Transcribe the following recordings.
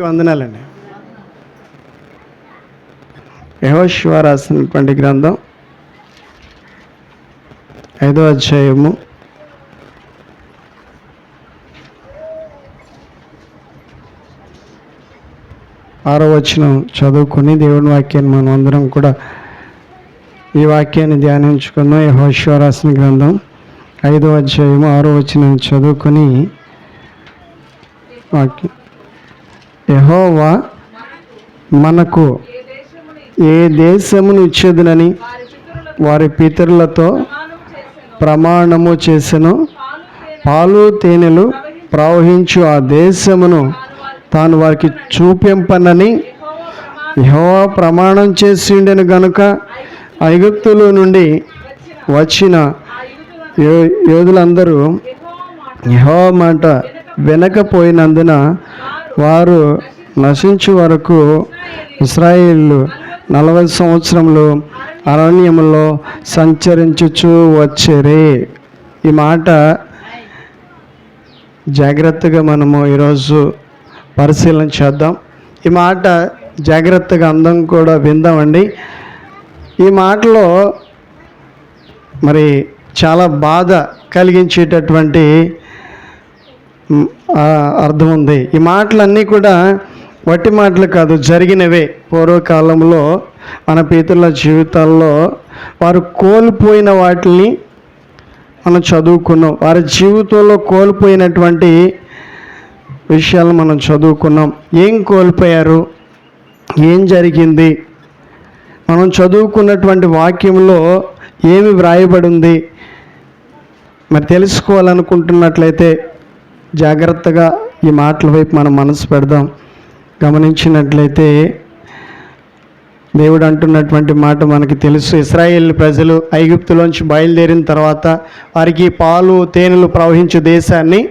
వందనాలండి. యహోశివ రాసినటువంటి గ్రంథం ఐదో అధ్యాయము. ఆరో వచనం చదువుకొని దేవుని వాక్యాన్ని మనం అందరం కూడా ఈ వాక్యాన్ని ధ్యానించుకుందాం. యహోశివ రాసిన గ్రంథం ఐదో అధ్యాయము ఆరో వచనం చదువుకొని వాక్యం యహోవా మనకు ఏ దేశమును ఇచ్చేదనని వారి పితరులతో ప్రమాణము చేసెను. పాలు తేనెలు ప్రవహించు ఆ దేశమును తాను వారికి చూపింపనని యెహోవా ప్రమాణం చేసి ఉండెను గనుక ఐగుప్తుల నుండి వచ్చిన యో- యోధులందరూ యహో మాట వినకపోయినందున వారు నశించు వరకు ఇస్రాయిల్ నలభై సంవత్సరంలో అరణ్యములో సంచరించుచూ వచ్చేరే. ఈ మాట జాగ్రత్తగా మనము ఈరోజు పరిశీలన చేద్దాం. ఈ మాట జాగ్రత్తగా అందం కూడా విందామండి. ఈ మాటలో మరి చాలా బాధ కలిగించేటటువంటి అర్థం ఉంది ఈ మాటలన్నీ కూడా వట్టి మాటలు కాదు జరిగినవే. పూర్వకాలంలో మన పీతరుల జీవితాల్లో వారు కోల్పోయిన వాటిని మనం చదువుకున్నాం. వారి జీవితంలో కోల్పోయినటువంటి విషయాలు మనం చదువుకున్నాం. ఏం కోల్పోయారు? ఏం జరిగింది? మనం చదువుకున్నటువంటి వాక్యంలో ఏమి వ్రాయబడి ఉంది మరి తెలుసుకోవాలనుకుంటున్నట్లయితే జాగ్రత్తగా ఈ మాటల వైపు మనం మనసు పెడదాం. గమనించినట్లయితే దేవుడు అంటున్నటువంటి మాట మనకి తెలుసు. ఇస్రాయేల్ ప్రజలు ఐగుప్తులోంచి బయలుదేరిన తర్వాత వారికి పాలు తేనెలు ప్రవహించే దేశాన్ని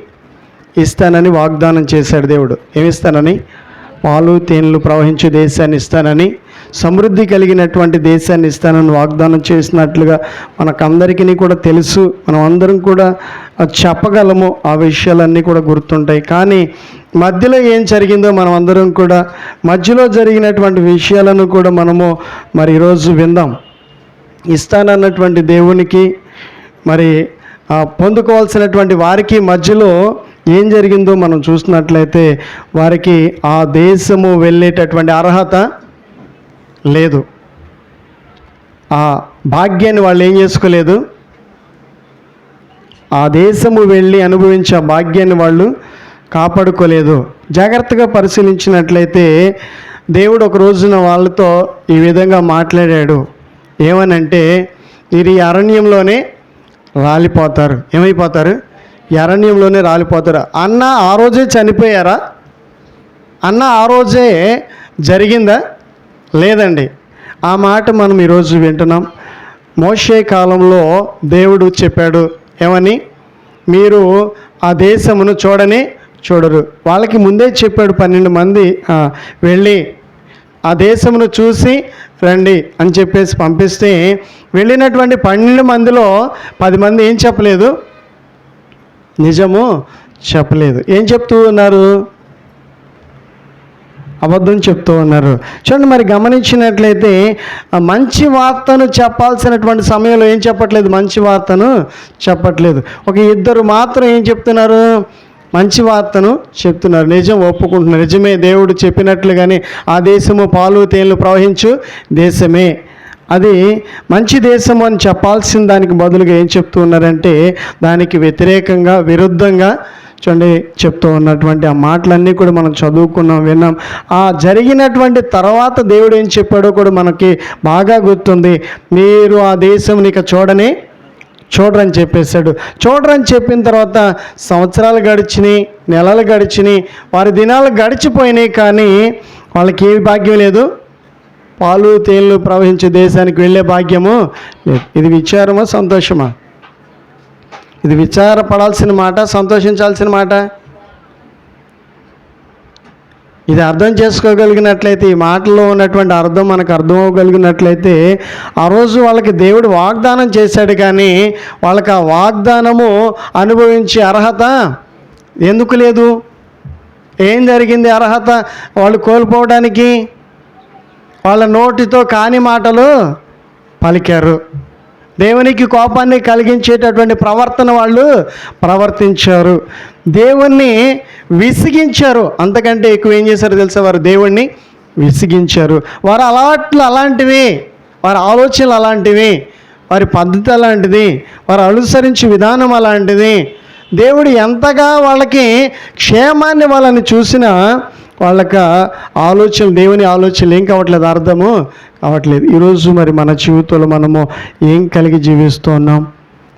ఇస్తానని వాగ్దానం చేశాడు దేవుడు. ఏమిస్తానని పాలు తేనెలు ప్రవహించే దేశాన్ని ఇస్తానని సమృద్ధి కలిగినటువంటి దేశాన్ని ఇస్తానని వాగ్దానం చేసినట్లుగా మనకందరికీ కూడా తెలుసు. మనం అందరం కూడా చెప్పగలము ఆ విషయాలన్నీ కూడా గుర్తుంటాయి. కానీ మధ్యలో ఏం జరిగిందో మనం అందరం కూడా మధ్యలో జరిగినటువంటి విషయాలను కూడా మనము మరి ఈరోజు విందాం. ఇస్తానన్నటువంటి దేవునికి మరి పొందుకోవాల్సినటువంటి వారికి మధ్యలో ఏం జరిగిందో మనం చూసినట్లయితే వారికి ఆ దేశము వెళ్ళేటటువంటి అర్హత లేదు. ఆ భాగ్యాన్ని వాళ్ళు ఏం చేసుకోలేదు? ఆ దేశము వెళ్ళి అనుభవించే ఆ భాగ్యాన్ని వాళ్ళు కాపాడుకోలేదు. జాగ్రత్తగా పరిశీలించినట్లయితే దేవుడు ఒక రోజున వాళ్ళతో ఈ విధంగా మాట్లాడాడు. ఏమనంటే మీరు ఈ అరణ్యంలోనే రాలిపోతారు. ఏమైపోతారు? అరణ్యంలోనే రాలిపోతారు. అన్న ఆ రోజే చనిపోయారా? అన్న ఆ రోజే జరిగిందా? లేదండి. ఆ మాట మనం ఈరోజు వింటున్నాం. మోషే కాలంలో దేవుడు చెప్పాడు ఏమని? మీరు ఆ దేశమును చూడని చూడరు. వాళ్ళకి ముందే చెప్పాడు పన్నెండు మంది వెళ్ళి ఆ దేశమును చూసి రండి అని చెప్పేసి పంపిస్తే వెళ్ళినటువంటి పన్నెండు మందిలో పది మంది ఏం చెప్పలేదు? నిజము చెప్పలేదు. ఏం చెప్తూ ఉన్నారు? అబద్ధం చెప్తూ ఉన్నారు. చూడండి మరి గమనించినట్లయితే మంచి వార్తను చెప్పాల్సినటువంటి సమయంలో ఏం చెప్పట్లేదు? మంచి వార్తను చెప్పట్లేదు. ఒక ఇద్దరు మాత్రం ఏం చెప్తున్నారు? మంచి వార్తను చెప్తున్నారు. నిజం ఒప్పుకుంటున్నారు. నిజమే దేవుడు చెప్పినట్లుగానే ఆ దేశము పాలు తేనెలు ప్రవహించు దేశమే. అది మంచి దేశం అని చెప్పాల్సిన దానికి బదులుగా ఏం చెప్తూ ఉన్నారంటే దానికి వ్యతిరేకంగా విరుద్ధంగా చూడండి చెప్తూ ఉన్నటువంటి ఆ మాటలన్నీ కూడా మనం చదువుకున్నాం విన్నాం. ఆ జరిగినటువంటి తర్వాత దేవుడు ఏం చెప్పాడో కూడా మనకి బాగా గుర్తుంది. మీరు ఆ దేశం ఇక చూడని చూడరని చెప్పేశాడు. చూడరని చెప్పిన తర్వాత సంవత్సరాలు గడిచినాయి నెలలు గడిచినాయి వారి దినాలు గడిచిపోయినాయి కానీ వాళ్ళకి ఏ భాగ్యం లేదు. పాలు తేళ్ళు ప్రవహించే దేశానికి వెళ్ళే భాగ్యము లేదు. ఇది విచారమా సంతోషమా? ఇది విచారపడాల్సిన మాట సంతోషించాల్సిన మాట? ఇది అర్థం చేసుకోగలిగినట్లయితే ఈ మాటలో ఉన్నటువంటి అర్థం మనకు అర్థం అవ్వగలిగినట్లయితే ఆ రోజు వాళ్ళకి దేవుడు వాగ్దానం చేశాడు కానీ వాళ్ళకి ఆ వాగ్దానము అనుభవించే అర్హత ఎందుకు లేదు? ఏం జరిగింది అర్హత? వాళ్ళు కోల్పోవడానికి వాళ్ళ నోటితో కాని మాటలు పలికారు. దేవునికి కోపాన్ని కలిగించేటటువంటి ప్రవర్తన వాళ్ళు ప్రవర్తించారు. దేవుణ్ణి విసిగించారు. అంతకంటే ఎక్కువ ఏం చేశారు తెలుసా? వారు దేవుణ్ణి విసిగించారు. వారి అలవాట్లు అలాంటివి వారి ఆలోచనలు అలాంటివి వారి పద్ధతి అలాంటిది వారు అనుసరించే విధానం అలాంటిది. దేవుడు ఎంతగా వాళ్ళకి క్షేమాన్ని వాళ్ళని చూసినా వాళ్ళకి ఆలోచన దేవుని ఆలోచనలు ఏం కావట్లేదు అర్థము కావట్లేదు. ఈరోజు మరి మన జీవితంలో మనము ఏం కలిగి జీవిస్తూ ఉన్నాం?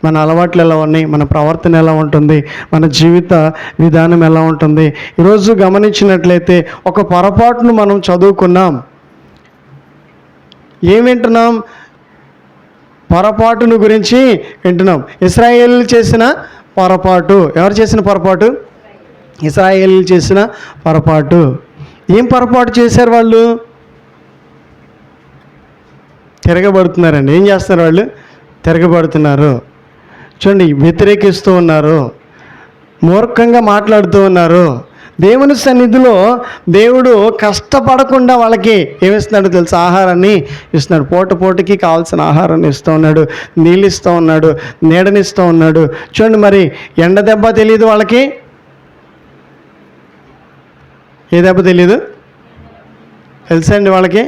మన అలవాట్లు ఎలా ఉన్నాయి? మన ప్రవర్తన ఎలా ఉంటుంది? మన జీవిత విధానం ఎలా ఉంటుంది? ఈరోజు గమనించినట్లయితే ఒక పొరపాటును మనం చదువుకున్నాం. ఏం వింటున్నాం? పొరపాటును గురించి వింటున్నాం. ఇస్రాయేల్ చేసిన పొరపాటు. ఎవరు చేసిన పొరపాటు? ఇస్రాయేల్ చేసిన పొరపాటు. ఏం పొరపాటు చేశారు వాళ్ళు? తిరగబడుతున్నారండి. ఏం చేస్తున్నారు వాళ్ళు? తిరగబడుతున్నారు. చూడండి వ్యతిరేకిస్తూ ఉన్నారు. మూర్ఖంగా మాట్లాడుతూ ఉన్నారు. దేవుని సన్నిధిలో దేవుడు కష్టపడకుండా వాళ్ళకి ఏమిస్తున్నాడు తెలుసు? ఆహారాన్ని ఇస్తున్నాడు. పూట పూటకి కావాల్సిన ఆహారాన్ని ఇస్తూ ఉన్నాడు. నీళ్ళు ఇస్తూ ఉన్నాడు. నీడనిస్తూ ఉన్నాడు. చూడండి మరి ఎండ దెబ్బ తెలియదు వాళ్ళకి? ఏ దెబ్బ తెలియదు తెలుసా అండి వాళ్ళకి?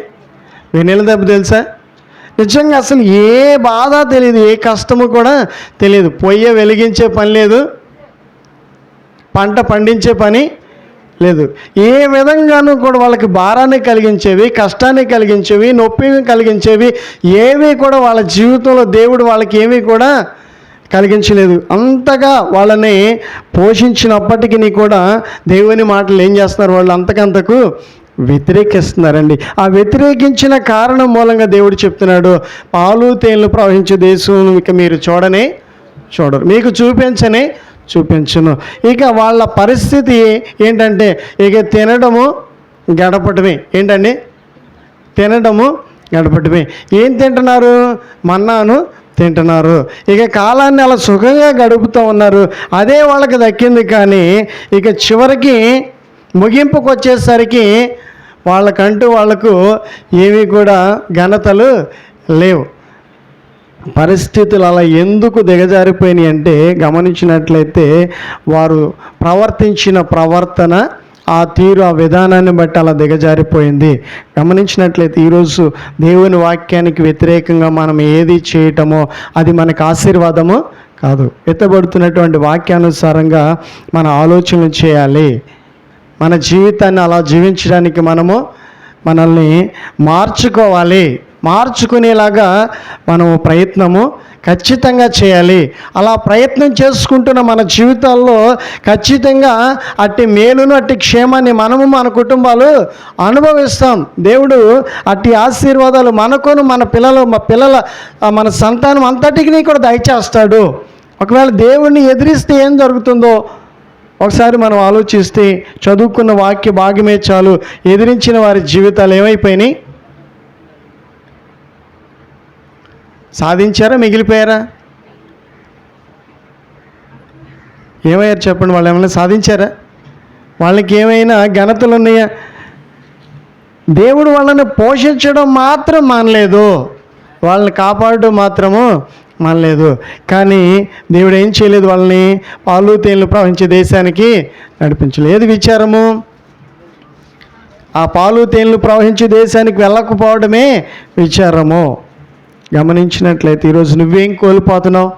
వెన్నెల దెబ్బ తెలుసా? నిజంగా అసలు ఏ బాధ తెలియదు ఏ కష్టము కూడా తెలియదు పొయ్య వెలిగించే పని లేదు. పంట పండించే పని లేదు. ఏ విధంగానూ కూడా వాళ్ళకి భారాన్ని కలిగించేవి కష్టాన్ని కలిగించేవి నొప్పిని కలిగించేవి ఏవి కూడా వాళ్ళ జీవితంలో దేవుడు వాళ్ళకి ఏమీ కూడా కలిగించలేదు. అంతగా వాళ్ళని పోషించినప్పటికీ కూడా దేవుని మాటలు ఏం చేస్తున్నారు? వాళ్ళు అంతకంతకు వ్యతిరేకిస్తున్నారండి. ఆ వ్యతిరేకించిన కారణం మూలంగా దేవుడు చెప్తున్నాడు పాలు తేనెలు ప్రవహించే దేశం ఇక మీరు చూడనే చూడరు. మీకు చూపించనే చూపించను. ఇక వాళ్ళ పరిస్థితి ఏంటంటే ఇక తినడము గడపటమే. ఏంటండి? తినడము గడపటమే. ఏం తింటున్నారు? మన్నాను తింటున్నారు. ఇక కాలాన్ని అలా సుఖంగా గడుపుతూ ఉన్నారు. అదే వాళ్ళకి దక్కింది కానీ ఇక చివరికి ముగింపుకు వచ్చేసరికి వాళ్ళకంటూ వాళ్ళకు ఏమీ కూడా ఘనతలు లేవు. పరిస్థితులు అలా ఎందుకు దిగజారిపోయినాయి అంటే గమనించినట్లయితే వారు ప్రవర్తించిన ప్రవర్తన ఆ తీరు ఆ విధానాన్ని బట్టి అలా దిగజారిపోయింది. గమనించినట్లయితే ఈరోజు దేవుని వాక్యానికి వ్యతిరేకంగా మనం ఏది చేయటమో అది మనకు ఆశీర్వాదము కాదు. ఎత్తబడుతున్నటువంటి వాక్యానుసారంగా మన ఆలోచనలు చేయాలి. మన జీవితాన్ని అలా జీవించడానికి మనము మనల్ని మార్చుకోవాలి. మార్చుకునేలాగా మనము ప్రయత్నము ఖచ్చితంగా చేయాలి. అలా ప్రయత్నం చేసుకుంటున్న మన జీవితాల్లో ఖచ్చితంగా అట్టి మేలును అట్టి క్షేమాన్ని మనము మన కుటుంబాలు అనుభవిస్తాం. దేవుడు అట్టి ఆశీర్వాదాలు మనకును మన పిల్లలు మా పిల్లల మన సంతానం అంతటికి కూడా దయచేస్తాడు. ఒకవేళ దేవుణ్ణి ఎదిరిస్తే ఏం జరుగుతుందో ఒకసారి మనం ఆలోచిస్తే చదువుకున్న వాక్య భాగమే చాలు. ఎదిరించిన వారి జీవితాలు ఏమైపోయినాయి? సాధించారా మిగిలిపోయారా? ఏమయ్యారు చెప్పండి వాళ్ళు ఏమైనా సాధించారా? వాళ్ళకి ఏమైనా ఘనతలు ఉన్నాయా? దేవుడు వాళ్ళని పోషించడం మాత్రం మానలేదు. వాళ్ళని కాపాడడం మాత్రము మానలేదు. కానీ దేవుడు ఏం చేయలేదు వాళ్ళని పాలు తేనెలు ప్రవహించే దేశానికి నడిపించలేదు. ఏది విచారము? ఆ పాలు తేనెలు ప్రవహించే దేశానికి వెళ్ళకపోవడమే విచారము. గమనించినట్లయితే ఈరోజు నువ్వేం కోల్పోతున్నావు?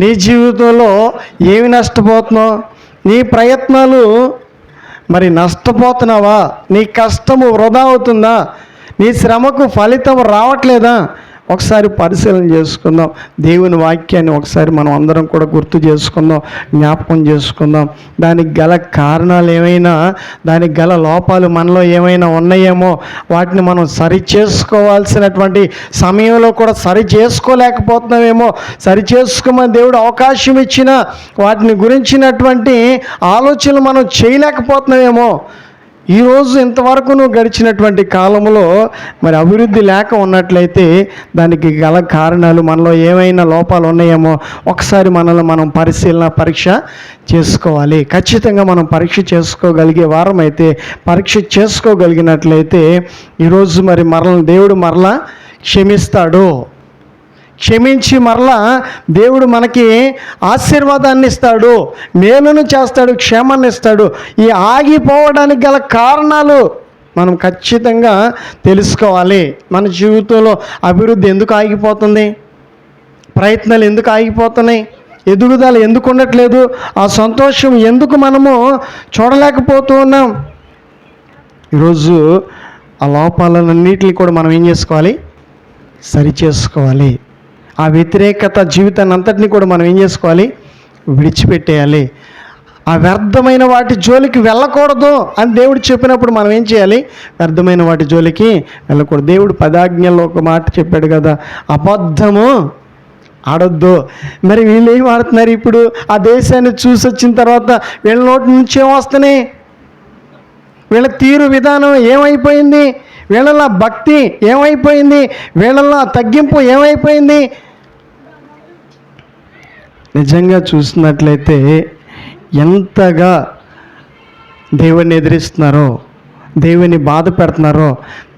నీ జీవితంలో ఏమి నష్టపోతున్నావు? నీ ప్రయత్నాలు మరి నష్టపోతున్నావా? నీ కష్టము వృధా అవుతుందా? నీ శ్రమకు ఫలితం రావట్లేదా? ఒకసారి పరిశీలన చేసుకుందాం. దేవుని వాక్యాన్ని ఒకసారి మనం అందరం కూడా గుర్తు చేసుకుందాం జ్ఞాపకం చేసుకుందాం. దానికి గల కారణాలు ఏమైనా దానికి గల లోపాలు మనలో ఏమైనా ఉన్నాయేమో వాటిని మనం సరి చేసుకోవాల్సినటువంటి సమయంలో కూడా సరి చేసుకోలేకపోతున్నామేమో సరి చేసుకోమని దేవుడు అవకాశం ఇచ్చిన వాటిని గురించినటువంటి ఆలోచనలు మనం చేయలేకపోతున్నామేమో ఈరోజు ఇంతవరకు గడిచినటువంటి కాలంలో మరి అభివృద్ధి లేక ఉన్నట్లయితే దానికి గల కారణాలు మనలో ఏమైనా లోపాలు ఉన్నాయేమో ఒకసారి మనల్ని మనం పరిశీలన పరీక్ష చేసుకోవాలి. ఖచ్చితంగా మనం పరీక్ష చేసుకోగలిగే వారం అయితే పరీక్ష చేసుకోగలిగినట్లయితే ఈరోజు మరి మరల దేవుడు మరలా క్షమిస్తాడు. క్షమించి మరలా దేవుడు మనకి ఆశీర్వాదాన్ని ఇస్తాడు మేలును చేస్తాడు క్షేమాన్ని ఇస్తాడు. ఈ ఆగిపోవడానికి గల కారణాలు మనం ఖచ్చితంగా తెలుసుకోవాలి. మన జీవితంలో అభివృద్ధి ఎందుకు ఆగిపోతుంది? ప్రయత్నాలు ఎందుకు ఆగిపోతున్నాయి? ఎదుగుదల ఎందుకు ఉండట్లేదు? ఆ సంతోషం ఎందుకు మనము చూడలేకపోతూ ఉన్నాం? ఈరోజు ఆ లోపాలన్నింటిని కూడా మనం ఏం చేసుకోవాలి? సరి చేసుకోవాలి ఆ వ్యతిరేకత జీవితాన్ని అంతటిని కూడా మనం ఏం చేసుకోవాలి? విడిచిపెట్టేయాలి. ఆ వ్యర్థమైన వాటి జోలికి వెళ్ళకూడదు అని దేవుడు చెప్పినప్పుడు మనం ఏం చేయాలి? వ్యర్థమైన వాటి జోలికి వెళ్ళకూడదు. దేవుడు పదాజ్ఞల్లో ఒక మాట చెప్పాడు కదా అబద్ధము ఆడొద్దు. మరి వీళ్ళు ఏం ఆడుతున్నారు ఇప్పుడు? ఆ దేశాన్ని చూసి వచ్చిన తర్వాత వీళ్ళ నోటి నుంచి ఏం వస్తున్నాయి? వీళ్ళ తీరు విధానం ఏమైపోయింది? వీళ్ళలో భక్తి ఏమైపోయింది? వీళ్ళలో తగ్గింపు ఏమైపోయింది? నిజంగా చూసినట్లయితే ఎంతగా దేవుని ఎదిరిస్తున్నారో దేవుని బాధ పెడుతున్నారో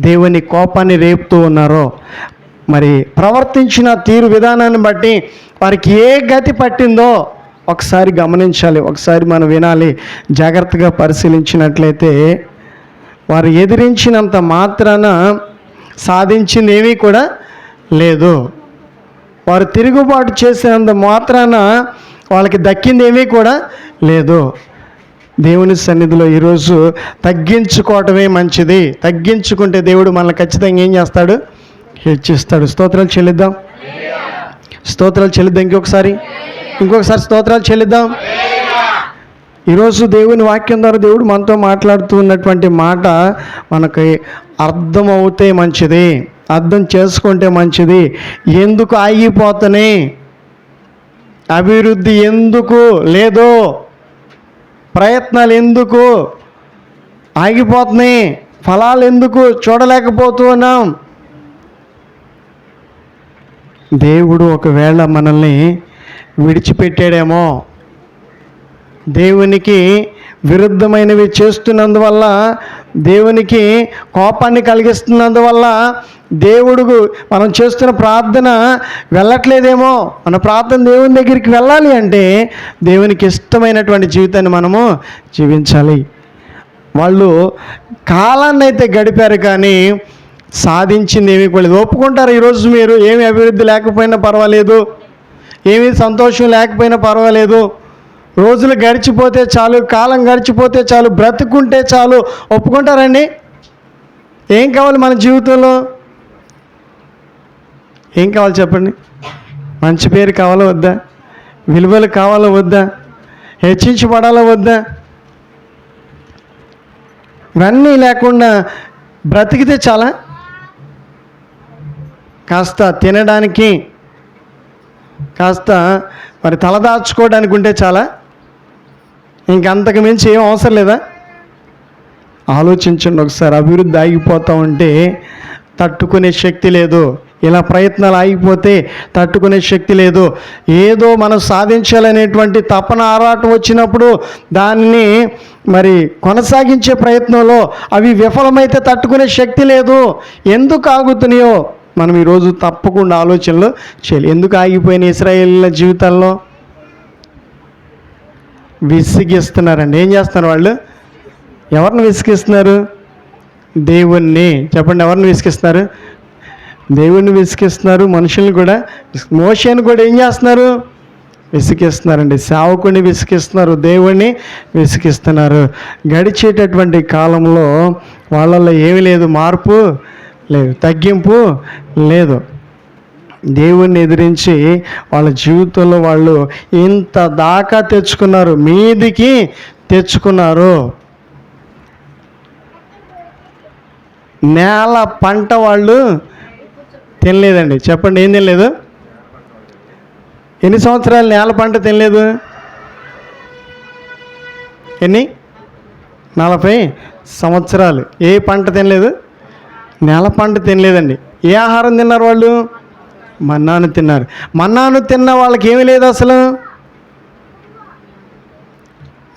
దేవుని కోపాన్ని రేపుతూ ఉన్నారో మరి ప్రవర్తించిన తీరు విధానాన్ని బట్టి వారికి ఏ గతి పట్టిందో ఒకసారి గమనించాలి ఒకసారి మనం వినాలి జాగ్రత్తగా పరిశీలించినట్లయితే వారు ఎదిరించినంత మాత్రాన సాధించింది ఏమీ కూడా లేదు. వారు తిరుగుబాటు చేసినంత మాత్రాన వాళ్ళకి దక్కింది ఏమీ కూడా లేదు. దేవుని సన్నిధిలో ఈరోజు తగ్గించుకోవటమే మంచిది. తగ్గించుకుంటే దేవుడు మనల్ని ఖచ్చితంగా ఏం చేస్తాడు? హెచ్చిస్తాడు స్తోత్రాలు చెల్లిద్దాం. స్తోత్రాలు చెల్లిద్దాం ఇంకొకసారి. ఇంకొకసారి స్తోత్రాలు చెల్లిద్దాం. ఈరోజు దేవుని వాక్యం ద్వారా దేవుడు మనతో మాట్లాడుతూ ఉన్నటువంటి మాట మనకి అర్థమవుతే మంచిది. అర్థం చేసుకుంటే మంచిది. ఎందుకు ఆగిపోతనే? అభివృద్ధి ఎందుకు లేదో ప్రయత్నాలు ఎందుకు ఆగిపోతున్నాయి ఫలాలు ఎందుకు చూడలేకపోతున్నాం దేవుడు ఒకవేళ మనల్ని విడిచిపెట్టాడేమో దేవునికి విరుద్ధమైనవి చేస్తున్నందువల్ల దేవునికి కోపాన్ని కలిగిస్తున్నందువల్ల దేవుడు మనం చేస్తున్న ప్రార్థన వెళ్ళట్లేదేమో. మన ప్రార్థన దేవుని దగ్గరికి వెళ్ళాలి అంటే దేవునికి ఇష్టమైనటువంటి జీవితాన్ని మనము జీవించాలి. వాళ్ళు కాలాన్ని అయితే గడిపారు కానీ సాధించింది ఏమీ కూడా లేదు. ఒప్పుకుంటారు ఈరోజు మీరు ఏమి అభివృద్ధి లేకపోయినా పర్వాలేదు ఏమీ సంతోషం లేకపోయినా పర్వాలేదు. రోజులు గడిచిపోతే చాలు కాలం గడిచిపోతే చాలు బ్రతుకుంటే చాలు. ఒప్పుకుంటారండి? ఏం కావాలి మన జీవితంలో? ఏం కావాలి చెప్పండి? మంచి పేరు కావాలా వద్దా? విలువలు కావాలా వద్దా? హెచ్చించబడాలో వద్దా? ఇవన్నీ లేకుండా బ్రతికితే చాలా? కాస్త తినడానికి కాస్త మరి తలదాచుకోవడానికి ఉంటే చాలా? ఇంకంతకు మించి ఏం అవసరం లేదా? ఆలోచించండి ఒకసారి. అభివృద్ధి ఆగిపోతూ ఉంటే తట్టుకునే శక్తి లేదు. ఇలా ప్రయత్నాలు ఆగిపోతే తట్టుకునే శక్తి లేదు. ఏదో మనం సాధించాలనేటువంటి తపన ఆరాటం వచ్చినప్పుడు దానిని మరి కొనసాగించే ప్రయత్నంలో అవి విఫలమైతే తట్టుకునే శక్తి లేదు. ఎందుకు ఆగుతున్నాయో మనం ఈరోజు తప్పకుండా ఆలోచనలు చేయాలి. ఎందుకు ఆగిపోయిన ఇస్రాయేల్ జీవితాల్లో? విసిగిస్తున్నారండి. ఏం చేస్తున్నారు వాళ్ళు? ఎవరిని విసిగిస్తున్నారు? దేవుణ్ణి. చెప్పండి ఎవరిని విసిగిస్తున్నారు? దేవుణ్ణి విసిగిస్తున్నారు మనుషుల్ని కూడా. మోషని కూడా ఏం చేస్తున్నారు? విసిగిస్తున్నారండి. సేవకుని విసిగిస్తున్నారు దేవుణ్ణి విసిగిస్తున్నారు. గడిచేటటువంటి కాలంలో వాళ్ళల్లో ఏమీ లేదు. మార్పు లేదు తగ్గింపు లేదు. దేవుణ్ణి ఎదిరించి వాళ్ళ జీవితంలో వాళ్ళు ఇంత దాకా తెచ్చుకున్నారు మీదికి తెచ్చుకున్నారు. నేల పంట వాళ్ళు తినలేదండి. చెప్పండి ఏం తినలేదు? ఎన్ని సంవత్సరాలు నేల పంట తినలేదు? ఎన్ని? నలభై సంవత్సరాలు. ఏ పంట తినలేదు? నేల పంట తినలేదండి. ఏ ఆహారం తిన్నారు వాళ్ళు? మన్నాను తిన్నారు. మన్నాను తిన్న వాళ్ళకి ఏమీ లేదు అసలు?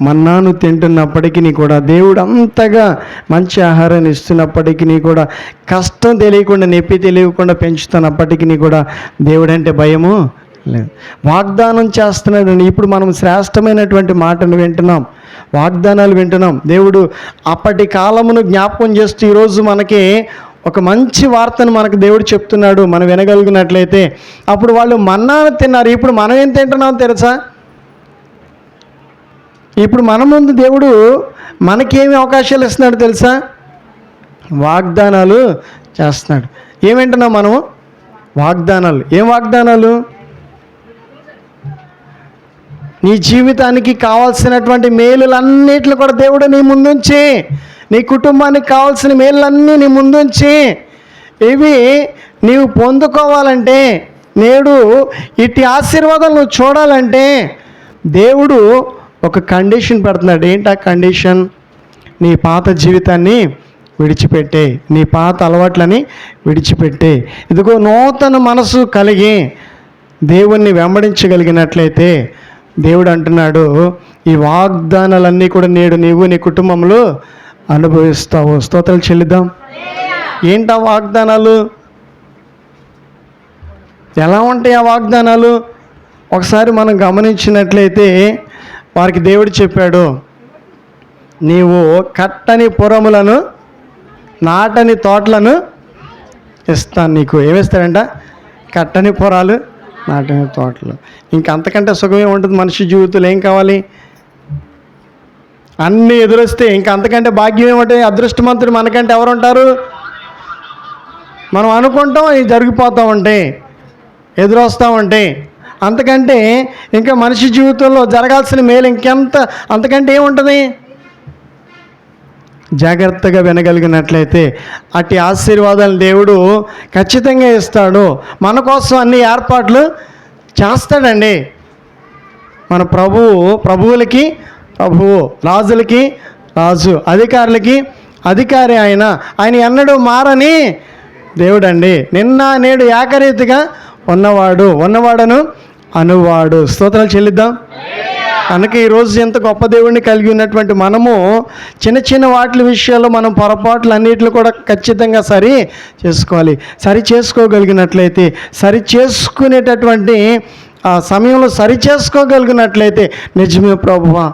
మన్నాను తింటున్నప్పటికీ కూడా దేవుడు అంతగా మంచి ఆహారాన్ని ఇస్తున్నప్పటికీ కూడా కష్టం తెలియకుండా నొప్పి తెలియకుండా పెంచుతున్నప్పటికీ కూడా దేవుడు అంటే భయము లేదు. వాగ్దానం చేస్తున్నాడు. ఇప్పుడు మనం శ్రేష్టమైనటువంటి మాటను వింటున్నాం. వాగ్దానాలు వింటున్నాం. దేవుడు అప్పటి కాలమును జ్ఞాపకం చేస్తూ ఈరోజు మనకి ఒక మంచి వార్తను మనకు దేవుడు చెప్తున్నాడు మనం వినగలిగినట్లయితే. అప్పుడు వాళ్ళు మన్నాను తిన్నారు. ఇప్పుడు మనం ఏం తింటున్నాం తెలుసా? ఇప్పుడు మన ముందు దేవుడు మనకేమి అవకాశాలు ఇస్తున్నాడు తెలుసా? వాగ్దానాలు చేస్తున్నాడు. ఏమింటున్నాం మనము? వాగ్దానాలు. ఏం వాగ్దానాలు? నీ జీవితానికి కావాల్సినటువంటి మేలులన్నిటిని కూడా దేవుడు నీ ముందుంచి నీ కుటుంబానికి కావాల్సిన మేళ్ళన్నీ నీ ముందుంచి. ఇవి నీవు పొందుకోవాలంటే నేడు ఇట్టి ఆశీర్వాదాలు నువ్వు చూడాలంటే దేవుడు ఒక కండిషన్ పెడుతున్నాడు. ఏంటి ఆ కండిషన్? నీ పాత జీవితాన్ని విడిచిపెట్టే నీ పాత అలవాట్లని విడిచిపెట్టే. ఇదిగో నూతన మనసు కలిగి దేవుణ్ణి వెంబడించగలిగినట్లయితే దేవుడు అంటున్నాడు ఈ వాగ్దానాలన్నీ కూడా నేడు నీవు నీ కుటుంబంలో అనుభవిస్తావు. స్తోత్రాలు చెల్లిద్దాం. ఏంటి ఆ వాగ్దానాలు? ఎలా ఉంటాయి ఆ వాగ్దానాలు? ఒకసారి మనం గమనించినట్లయితే వారికి దేవుడు చెప్పాడు నీవు కట్టని పురములను నాటని తోటలను ఇస్తాను నీకు. ఏమిస్తాడంట కట్టని పొరాలు నాటని తోటలు. ఇంకంతకంటే సుఖమే ఉంటుంది మనిషి జీవితంలో ఏం కావాలి? అన్నీ ఎదురొస్తే ఇంకా అంతకంటే భాగ్యం ఏమంటే అదృష్టవంతుడు మనకంటే ఎవరు ఉంటారు మనం అనుకుంటాం అవి జరిగిపోతూ ఉంటాయి ఎదురొస్తూ ఉంటాయి అంతకంటే ఇంకా మనిషి జీవితంలో జరగాల్సిన మేలు ఇంకెంత అంతకంటే ఏముంటుంది? జాగ్రత్తగా వినగలిగినట్లయితే అట్టి ఆశీర్వాదాలు దేవుడు ఖచ్చితంగా ఇస్తాడు. మన కోసం అన్ని ఏర్పాట్లు చేస్తాడండి. మన ప్రభువు ప్రభువులకి ప్రభువు రాజులకి రాజు అధికారులకి అధికారి ఆయన. ఆయన ఎన్నడూ మారని దేవుడండి. నిన్న నేడు ఏకరీతిగా ఉన్నవాడు ఉన్నవాడను అనువాడు. స్తోత్రాలు చెల్లిద్దాం. కనుక ఈరోజు ఎంత గొప్ప దేవుడిని కలిగి ఉన్నటువంటి మనము చిన్న చిన్న వాటి విషయాల్లో మనం పొరపాట్లు అన్నిటిని కూడా ఖచ్చితంగా సరి చేసుకోవాలి. సరి చేసుకోగలిగినట్లయితే సరి చేసుకునేటటువంటి ఆ సమయంలో సరి చేసుకోగలిగినట్లయితే నిజమే ప్రభువా.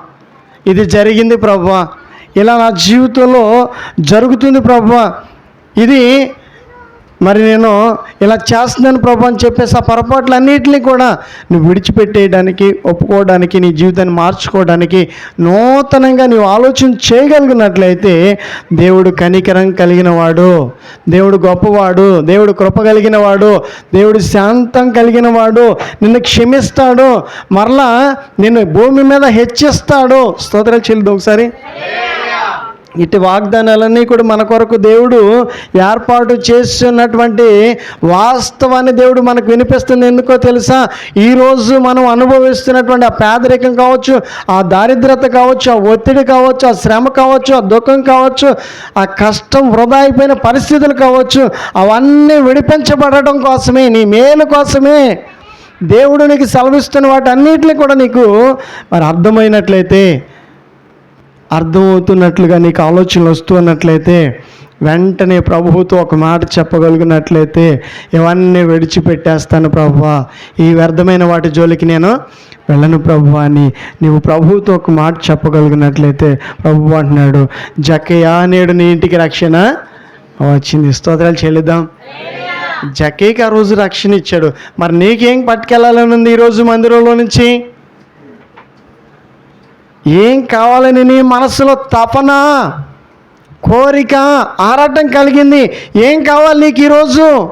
ఇది జరిగింది ప్రభువా ఇలా నా జీవితంలో జరుగుతుంది ప్రభువా ఇది మరి నేను ఇలా చేస్తున్నాను ప్రభు అని చెప్పేసి ఆ పొరపాట్లన్నింటినీ కూడా నువ్వు విడిచిపెట్టేయడానికి ఒప్పుకోవడానికి నీ జీవితాన్ని మార్చుకోవడానికి నూతనంగా నీవు ఆలోచన చేయగలిగినట్లయితే దేవుడు కనికరం కలిగిన వాడు దేవుడు గొప్పవాడు దేవుడు కృప కలిగిన వాడు దేవుడు శాంతం కలిగిన వాడు నిన్ను క్షమిస్తాడు మరలా నిన్ను భూమి మీద హెచ్చిస్తాడు. స్తోత్రాలు చెల్లిదు ఒకసారి. ఇటు వాగ్దానాలన్నీ కూడా మన కొరకు దేవుడు ఏర్పాటు చేస్తున్నటువంటి వాస్తవాన్ని దేవుడు మనకు వినిపిస్తుంది. ఎందుకో తెలుసా? ఈరోజు మనం అనుభవిస్తున్నటువంటి ఆ పేదరికం కావచ్చు ఆ దారిద్రత కావచ్చు ఆ ఒత్తిడి కావచ్చు ఆ శ్రమ కావచ్చు ఆ దుఃఖం కావచ్చు ఆ కష్టం వృధా అయిపోయిన పరిస్థితులు కావచ్చు అవన్నీ విడిపించబడటం కోసమే నీ మేలు కోసమే దేవుడు నీకు సెలవిస్తున్న వాటన్నిటిని కూడా నీకు మరి అర్థమైనట్లయితే అర్థమవుతున్నట్లుగా నీకు ఆలోచనలు వస్తున్నట్లయితే వెంటనే ప్రభువుతో ఒక మాట చెప్పగలిగినట్లయితే ఇవన్నీ విడిచిపెట్టేస్తాను ప్రభువా ఈ వ్యర్థమైన వాటి జోలికి నేను వెళ్ళను ప్రభు అని నీవు ప్రభువుతో ఒక మాట చెప్పగలిగినట్లయితే ప్రభు అంటున్నాడు జకయా నేడు నీ ఇంటికి రక్షణ వచ్చింది. స్తోత్రాలు చెల్లిద్దాం. జకేకి ఆ రోజు రక్షణ ఇచ్చాడు. మరి నీకేం పట్టుకెళ్ళాలని ఉంది ఈరోజు మందిరంలో నుంచి? ఏం కావాలని నీ మనసులో తపన కోరిక ఆరాటం కలిగింది? ఏం కావాలి నీకు ఈరోజు?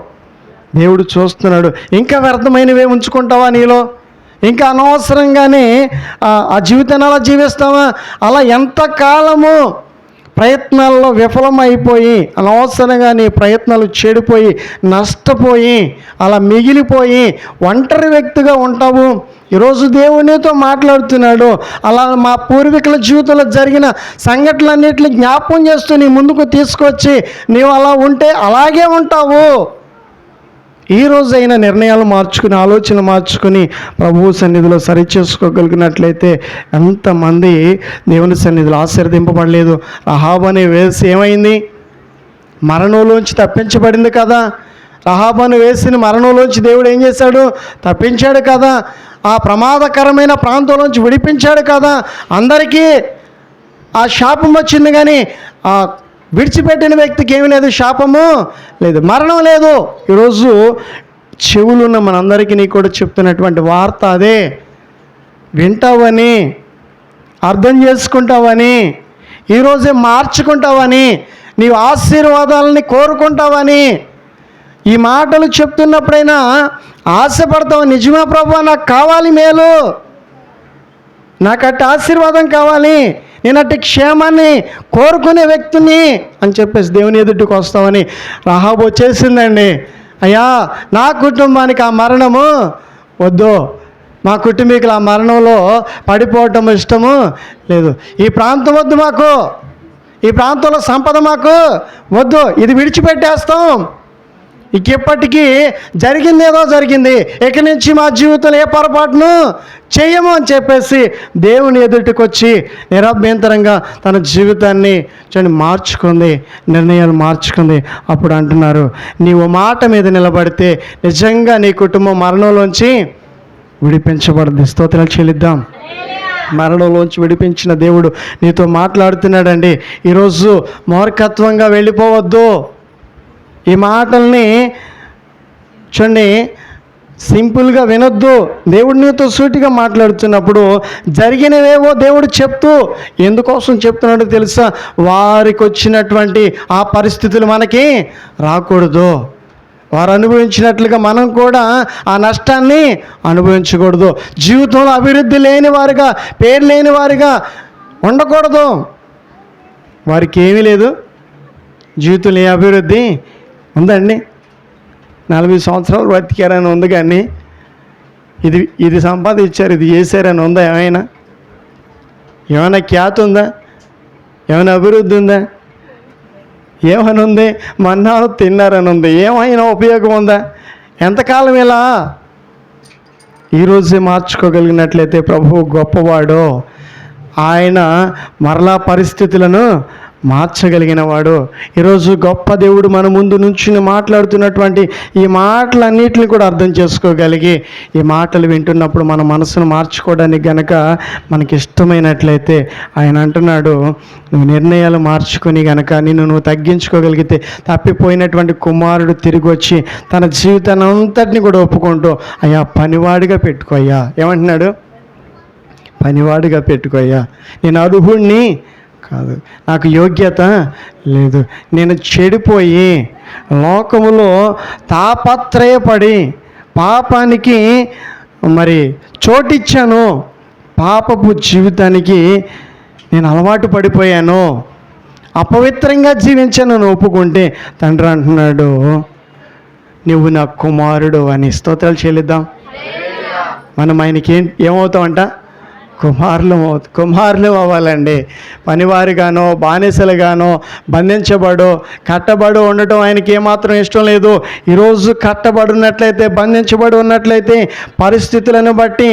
దేవుడు చూస్తున్నాడు. ఇంకా వ్యర్థమైనవే ఉంచుకుంటావా నీలో? ఇంకా అనవసరంగానే ఆ- ఆ జీవితాన్ని అలా జీవిస్తావా? అలా ఎంతకాలము ప్రయత్నాల్లో విఫలమైపోయి అనవసరంగా నీ ప్రయత్నాలు చెడిపోయి నష్టపోయి అలా మిగిలిపోయి ఒంటరి వ్యక్తిగా ఉంటావు. ఈరోజు దేవునితో మాట్లాడుతున్నాడు. అలా మా పూర్వీకుల జీవితంలో జరిగిన సంఘటనలన్నింటినీ జ్ఞాపకం చేస్తూ నీ ముందుకు తీసుకొచ్చి నీవు అలా ఉంటే అలాగే ఉంటావు. ఈ రోజైన నిర్ణయాలు మార్చుకుని ఆలోచన మార్చుకుని ప్రభువు సన్నిధిలో సరిచేసుకోగలిగినట్లయితే ఎంతమంది దేవుని సన్నిధిలో ఆశీర్దింపబడలేదు రహాబ్ అనే వేసి ఏమైంది? మరణంలోంచి తప్పించబడింది కదా. రహాబను వేసిన మరణంలోంచి దేవుడు ఏం చేశాడు? తప్పించాడు కదా. ఆ ప్రమాదకరమైన ప్రాంతంలోంచి విడిపించాడు కదా. అందరికీ ఆ శాపం వచ్చింది కానీ ఆ విడిచిపెట్టిన వ్యక్తికి ఏమీ లేదు శాపము లేదు మరణం లేదు. ఈరోజు చెవులున్న మనందరికీ కూడా చెప్తున్నటువంటి వార్త అదే. వింటావని అర్థం చేసుకుంటావని ఈరోజే మార్చుకుంటావని నీవు ఆశీర్వాదాలని కోరుకుంటావని ఈ మాటలు చెప్తున్నప్పుడైనా ఆశపడతావు నిజమే ప్రభు నాకు కావాలి మేలు. నాకు అట్టి ఆశీర్వాదం కావాలి. నేను క్షేమాన్ని కోరుకునే వ్యక్తిని అని చెప్పేసి దేవుని ఎదుటికి వస్తామని రాహాబ్ వచ్చేసిందండి. అయ్యా నా కుటుంబానికి ఆ మరణము వద్దు. మా కుటుంబీకులు ఆ మరణంలో పడిపోవటం ఇష్టము లేదు. ఈ ప్రాంతం వద్దు మాకు. ఈ ప్రాంతంలో సంపద మాకు వద్దు. ఇది విడిచిపెట్టేస్తాం. ఇప్పటికీ జరిగింది ఏదో జరిగింది. ఇక నుంచి మా జీవితంలో ఏ పొరపాటును చేయము అని చెప్పేసి దేవుని ఎదుటికొచ్చి నిరభ్యంతరంగా తన జీవితాన్ని చూడండి మార్చుకుంది నిర్ణయాలు మార్చుకుంది. అప్పుడు అంటున్నారు నీవు మాట మీద నిలబడితే నిజంగా నీ కుటుంబం మరణంలోంచి విడిపించబడింది. స్తోత్రాలు చెల్లిద్దాం. మరణంలోంచి విడిపించిన దేవుడు నీతో మాట్లాడుతున్నాడండి. ఈరోజు మూర్ఖత్వంగా వెళ్ళిపోవద్దు. ఈ మాటల్ని చూడండి సింపుల్గా వినొద్దు. దేవుడు నీతో సూటిగా మాట్లాడుతున్నప్పుడు జరిగినవేవో దేవుడు చెప్తూ ఎందుకోసం చెప్తున్నాడో తెలుసా? వారికి వచ్చినటువంటి ఆ పరిస్థితులు మనకి రాకూడదు. వారు అనుభవించినట్లుగా మనం కూడా ఆ నష్టాన్ని అనుభవించకూడదు. జీవితంలో అభివృద్ధి లేని వారుగా పేరు లేని వారుగా ఉండకూడదు. వారికి ఏమీ లేదు. జీవితంలో ఏ అభివృద్ధి ఉందండి. నలభై సంవత్సరాలు బతికారని ఉంది కానీ ఇది ఇది సంపాదించారు ఇది చేశారని ఉందా ఏమైనా? ఏమైనా ఖ్యాతి ఉందా? ఏమైనా అభివృద్ధి ఉందా? ఏమైనా ఉంది? మన్నాడు తిన్నారని ఉంది. ఏమైనా ఉపయోగం ఉందా? ఎంతకాలం ఇలా? ఈరోజే మార్చుకోగలిగినట్లయితే ప్రభు గొప్పవాడు. ఆయన మరలా పరిస్థితులను మార్చగలిగిన వాడు ఈరోజు గొప్ప దేవుడు మన ముందు నుంచి మాట్లాడుతున్నటువంటి ఈ మాటలన్నిటిని కూడా అర్థం చేసుకోగలిగి ఈ మాటలు వింటున్నప్పుడు మన మనసును మార్చుకోవడానికి గనక మనకి ఇష్టమైనట్లయితే ఆయన అంటున్నాడు నువ్వు నిర్ణయాలు మార్చుకొని గనక నిన్ను నువ్వు తగ్గించుకోగలిగితే తప్పిపోయినటువంటి కుమారుడు తిరిగి వచ్చి తన జీవితాన్ని అంతటిని కూడా ఒప్పుకుంటూ అయ్యా పనివాడిగా పెట్టుకోయ్యా ఏమంటున్నాడు? పనివాడిగా పెట్టుకోయ్యా నేను అర్హుణ్ణి కాదు. నాకు యోగ్యత లేదు. నేను చెడిపోయి లోకములో తాపత్రయపడి పాపానికి మరి చోటిచ్చాను. పాపపు జీవితానికి నేను అలవాటు పడిపోయాను. అపవిత్రంగా జీవించాను అని ఒప్పుకుంటే తండ్రి అంటున్నాడు నువ్వు నా కుమారుడు అని స్తోత్రాలు చెల్లిద్దాం. మనం ఆయనకి ఏం ఏమవుతామంట? కుమారులు కుమారులు అవ్వాలండి. పనివారిగానో బానిసలుగానో బంధించబడు కట్టబడి ఉండటం ఆయనకి ఏమాత్రం ఇష్టం లేదు. ఈరోజు కట్టబడి ఉన్నట్లయితే బంధించబడి ఉన్నట్లయితే పరిస్థితులను బట్టి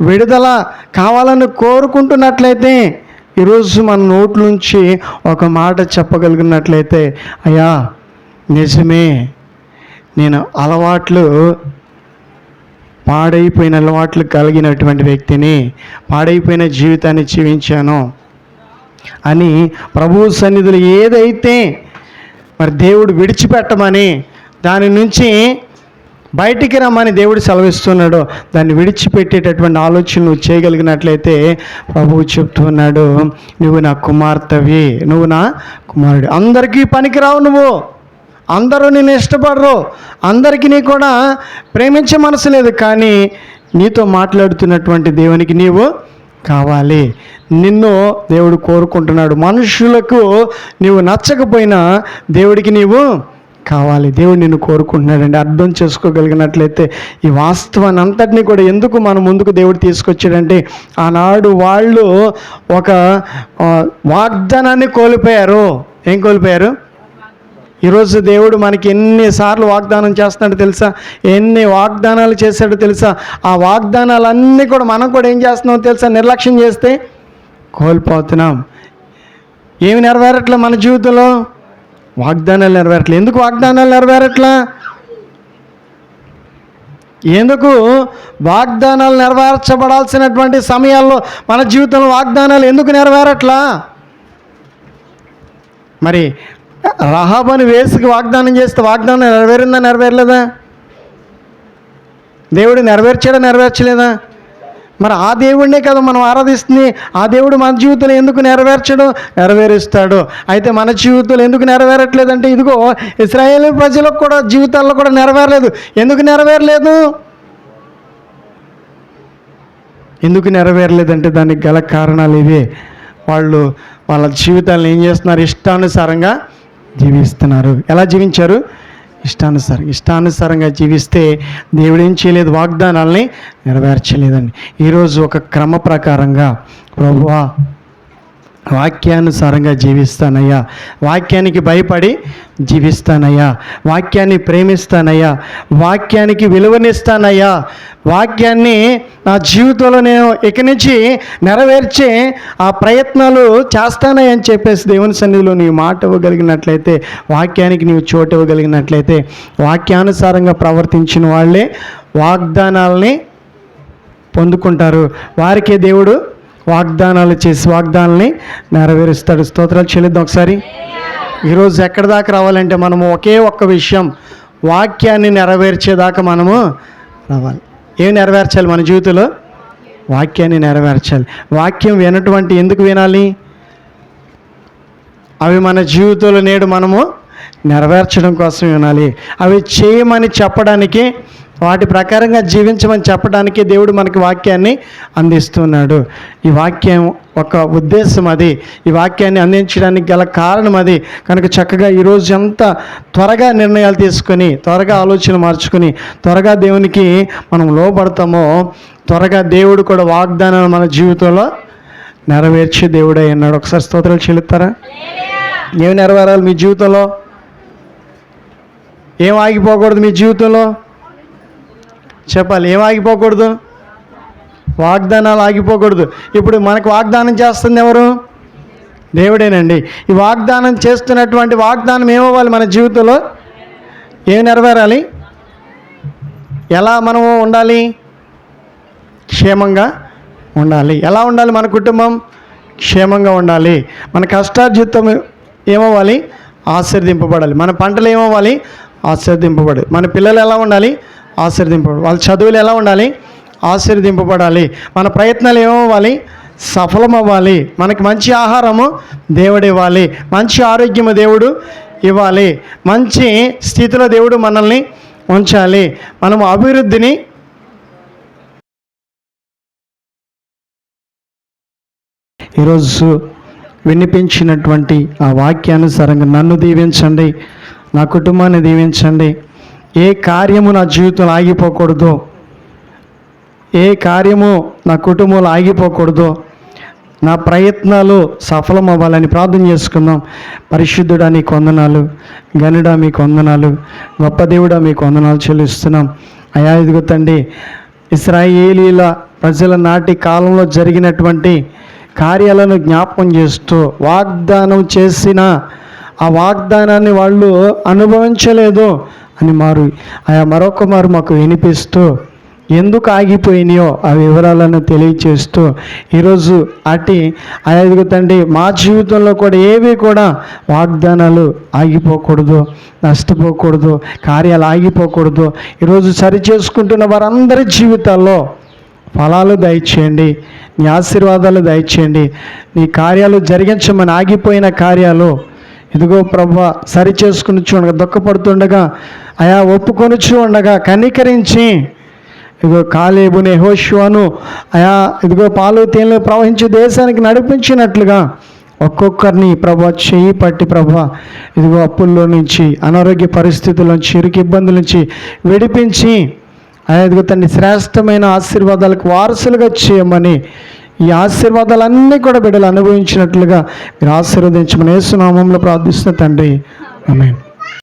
విడుదల కావాలని కోరుకుంటున్నట్లయితే ఈరోజు మన నోట్ల నుంచి ఒక మాట చెప్పగలిగినట్లయితే అయ్యా నిజమే. నేను అలవాట్లు పాడైపోయిన అలవాట్లు కలిగినటువంటి వ్యక్తిని పాడైపోయిన జీవితాన్ని జీవించాను అని ప్రభువు సన్నిధులు ఏదైతే మరి దేవుడు విడిచిపెట్టమని దాని నుంచి బయటికి రమ్మని దేవుడు సెలవిస్తున్నాడో దాన్ని విడిచిపెట్టేటటువంటి ఆలోచన నువ్వు చేయగలిగినట్లయితే ప్రభువు చెప్తున్నాడు నువ్వు నా కుమార్తెవి నువ్వు నా కుమారుడు. అందరికీ పనికిరావు నువ్వు. అందరూ నేను ఇష్టపడరు. అందరికీ నీ కూడా ప్రేమించే మనసు లేదు. కానీ నీతో మాట్లాడుతున్నటువంటి దేవునికి నీవు కావాలి. నిన్ను దేవుడు కోరుకుంటున్నాడు. మనుషులకు నీవు నచ్చకపోయినా దేవుడికి నీవు కావాలి. దేవుడు నిన్ను కోరుకుంటున్నాడండి. అర్థం చేసుకోగలిగినట్లయితే ఈ వాస్తవాన్ని అంతటినీ కూడా ఎందుకు మన ముందుకు దేవుడు తీసుకొచ్చాడంటే ఆనాడు వాళ్ళు ఒక వాగ్దానాన్ని కోల్పోయారు. ఏం కోల్పోయారు? ఈరోజు దేవుడు మనకి ఎన్నిసార్లు వాగ్దానం చేస్తున్నాడో తెలుసా? ఎన్ని వాగ్దానాలు చేశాడో తెలుసా? ఆ వాగ్దానాలన్నీ కూడా మనం కూడా ఏం చేస్తున్నామో తెలుసా? నిర్లక్ష్యం చేస్తే కోల్పోతున్నాం. ఏమి నెరవేరట్లే మన జీవితంలో? వాగ్దానాలు నెరవేరట్లే. ఎందుకు వాగ్దానాలు నెరవేరట్లా? ఎందుకు వాగ్దానాలు నెరవేర్చబడాల్సినటువంటి సమయాల్లో మన జీవితంలో వాగ్దానాలు ఎందుకు నెరవేరట్లా? మరి రహాబని వేసుకు వాగ్దానం చేస్తే వాగ్దానం నెరవేరిందా నెరవేరలేదా? దేవుడు నెరవేర్చాడా నెరవేర్చలేదా? మరి ఆ దేవుడినే కదా మనం ఆరాధిస్తుంది. ఆ దేవుడు మన జీవితంలో ఎందుకు నెరవేర్చడు? నెరవేరుస్తాడు. అయితే మన జీవితంలో ఎందుకు నెరవేరట్లేదంటే ఇదిగో ఇస్రాయేల్ ప్రజలకు కూడా జీవితాల్లో కూడా నెరవేరలేదు. ఎందుకు నెరవేరలేదు? ఎందుకు నెరవేరలేదంటే దానికి గల కారణాలు ఇవే. వాళ్ళు వాళ్ళ జీవితాలను ఏం చేస్తున్నారు? ఇష్టానుసారంగా జీవిస్తున్నారు. ఎలా జీవించారు? ఇష్టానుసారం ఇష్టానుసారంగా జీవిస్తే దేవుడు ఏం చేయలేదు? వాగ్దానాల్ని నెరవేర్చలేదండి. ఈరోజు ఒక క్రమ ప్రకారంగా ప్రభువా వాక్యానుసారంగా జీవిస్తానయ్యా. వాక్యానికి భయపడి జీవిస్తానయ్యా. వాక్యాన్ని ప్రేమిస్తానయ్యా. వాక్యానికి విలువనిస్తానయ్యా. వాక్యాన్ని నా జీవితంలో నేను ఇక నుంచి నెరవేర్చే ఆ ప్రయత్నాలు చేస్తానయ్యా అని చెప్పేసి దేవుని సన్నిధిలో నీవు మాట ఇవ్వగలిగినట్లయితే వాక్యానికి నీవు చోటు ఇవ్వగలిగినట్లయితే వాక్యానుసారంగా ప్రవర్తించిన వాళ్ళే వాగ్దానాలని పొందుకుంటారు. వారికే దేవుడు వాగ్దానాలు చేసి వాగ్దానాలని నెరవేరుస్తాడు. స్తోత్రాలు చెల్లిద్దాం ఒకసారి. ఈరోజు ఎక్కడి దాకా రావాలంటే మనము ఒకే ఒక్క విషయం వాక్యాన్ని నెరవేర్చేదాకా మనము రావాలి. ఏం నెరవేర్చాలి మన జీవితంలో? వాక్యాన్ని నెరవేర్చాలి. వాక్యం వినటువంటి ఎందుకు వినాలి? అవి మన జీవితంలో నేడు మనము నెరవేర్చడం కోసం వినాలి. అవి చేయమని చెప్పడానికి వాటి ప్రకారంగా జీవించమని చెప్పడానికి దేవుడు మనకి వాక్యాన్ని అందిస్తున్నాడు. ఈ వాక్యం ఒక ఉద్దేశం అది. ఈ వాక్యాన్ని అందించడానికి గల కారణం అది. కనుక చక్కగా ఈరోజు ఎంత త్వరగా నిర్ణయాలు తీసుకొని త్వరగా ఆలోచన మార్చుకొని త్వరగా దేవునికి మనం లోపడతామో త్వరగా దేవుడు కూడా వాగ్దానాన్ని మన జీవితంలో నెరవేర్చి దేవుడే అన్నాడు ఒకసారి స్తోత్రాలు చెల్లుతారా? ఏమి నెరవేరాలి మీ జీవితంలో? ఏం ఆగిపోకూడదు మీ జీవితంలో? చెప్పాలి. ఏం ఆగిపోకూడదు? వాగ్దానాలు ఆగిపోకూడదు. ఇప్పుడు మనకు వాగ్దానం చేస్తుంది ఎవరు? దేవుడేనండి. ఈ వాగ్దానం చేస్తున్నటువంటి వాగ్దానం ఏమవ్వాలి మన జీవితంలో? ఏం నెరవేరాలి? ఎలా మనము ఉండాలి? క్షేమంగా ఉండాలి. ఎలా ఉండాలి మన కుటుంబం? క్షేమంగా ఉండాలి. మన కష్టార్జితం ఏమవ్వాలి? ఆశీర్దింపబడాలి. మన పంటలు ఏమవ్వాలి? ఆశీర్దింపబడాలి. మన పిల్లలు ఎలా ఉండాలి? ఆశీర్దింపబడాలి వాళ్ళ చదువులు ఎలా ఉండాలి? ఆశీర్దింపబడాలి మన ప్రయత్నాలు ఏమవ్వాలి? సఫలం అవ్వాలి మనకి మంచి ఆహారము దేవుడు ఇవ్వాలి. మంచి ఆరోగ్యము దేవుడు ఇవ్వాలి. మంచి స్థితిలో దేవుడు మనల్ని ఉంచాలి. మనము అభివృద్ధిని ఈరోజు వినిపించినటువంటి ఆ వాక్యానుసారంగా నన్ను దీవించండి. నా కుటుంబాన్ని దీవించండి. ఏ కార్యము నా జీవితంలో ఆగిపోకూడదు? ఏ కార్యము నా కుటుంబంలో ఆగిపోకూడదు? నా ప్రయత్నాలు సఫలం అవ్వాలని ప్రార్థన చేసుకుందాం. పరిశుద్ధుడా నీకు వందనాలు. గనుడా మీకు వందనాలు. గొప్ప దేవుడా మీకు వందనాలు చెల్లిస్తున్నాం. అయా ఇదిగో తండ్రి ఇస్రాయేలీల ప్రజల నాటి కాలంలో జరిగినటువంటి కార్యాలను జ్ఞాపకం చేస్తూ వాగ్దానం చేసిన ఆ వాగ్దానాన్ని వాళ్ళు అనుభవించలేదు. అని మారు. ఆయా మరొక మారు మాకు వినిపిస్తూ ఎందుకు ఆగిపోయినాయో ఆ వివరాలను తెలియచేస్తూ ఈరోజు అటి ఆయా తండ్రి మా జీవితంలో కూడా ఏవి కూడా వాగ్దానాలు ఆగిపోకూడదు నష్టపోకూడదు కార్యాలు ఆగిపోకూడదు. ఈరోజు సరి చేసుకుంటున్న వారందరి జీవితాల్లో ఫలాలు దయచేయండి నీ ఆశీర్వాదాలు దయచేయండి నీ కార్యాలు జరిగించమని ఆగిపోయిన కార్యాలు ఇదిగో ప్రభు సరి చేసుకుని చూడగా దుఃఖపడుతుండగా అయా ఒప్పుకొనుచు ఉండగా కనికరించి ఇదిగో కాలేబుని హోష్వాను అయా ఇదిగో పాలు తేనెలు ప్రవహించే దేశానికి నడిపించినట్లుగా ఒక్కొక్కరిని ప్రభ చేయి పట్టి ప్రభ ఇదిగో అప్పుల్లో నుంచి అనారోగ్య పరిస్థితుల నుంచి ఇరుకు ఇబ్బందుల నుంచి విడిపించి అయా ఇదిగో తండ్రి శ్రేష్టమైన ఆశీర్వాదాలకు వారసులుగా చేయమని ఈ ఆశీర్వాదాలన్నీ కూడా బిడ్డలు అనుభవించినట్లుగా మీరు ఆశీర్వదించమని యేసునామంలో ప్రార్థిస్తున్న తండ్రి. ఆమె